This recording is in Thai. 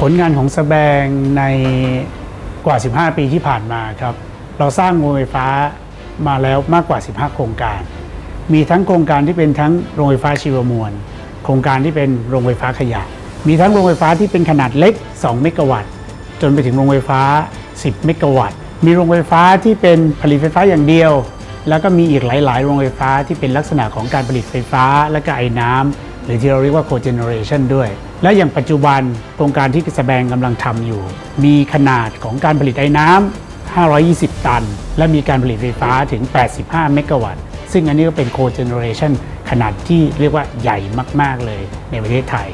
ผลงานของสแบงในกว่า 15 ปีที่ผ่านมาครับ เราสร้างโรงไฟฟ้ามาแล้วมากกว่า 15 โครงการ มีทั้งโครงการที่เป็นทั้งโรงไฟฟ้าชีวมวล โครงการที่เป็นโรงไฟฟ้าขยะ มีทั้งโรงไฟฟ้าที่เป็นขนาดเล็ก 2 เมกะวัตต์ จนไปถึงโรงไฟฟ้า 10 เมกะวัตต์ มีโรงไฟฟ้าที่เป็นผลิตไฟฟ้าอย่างเดียว แล้วก็มีอีกหลาย ๆ โรงไฟฟ้าที่เป็นลักษณะของการผลิตไฟฟ้าและก็ไอ้น้ำหรือที่เราเรียกว่า cogeneration ด้วย และอย่างปัจจุบันโครงการที่แสบงกำลังทำอยู่ มีขนาดของการผลิตไอ้น้ำ 520 ตัน และมีการผลิตไฟฟ้าถึง 85 เมกะวัตต์ ซึ่งอันนี้ก็เป็นโคเจเนเรชันขนาดที่เรียกว่าใหญ่มาก ๆ เลยในประเทศไทย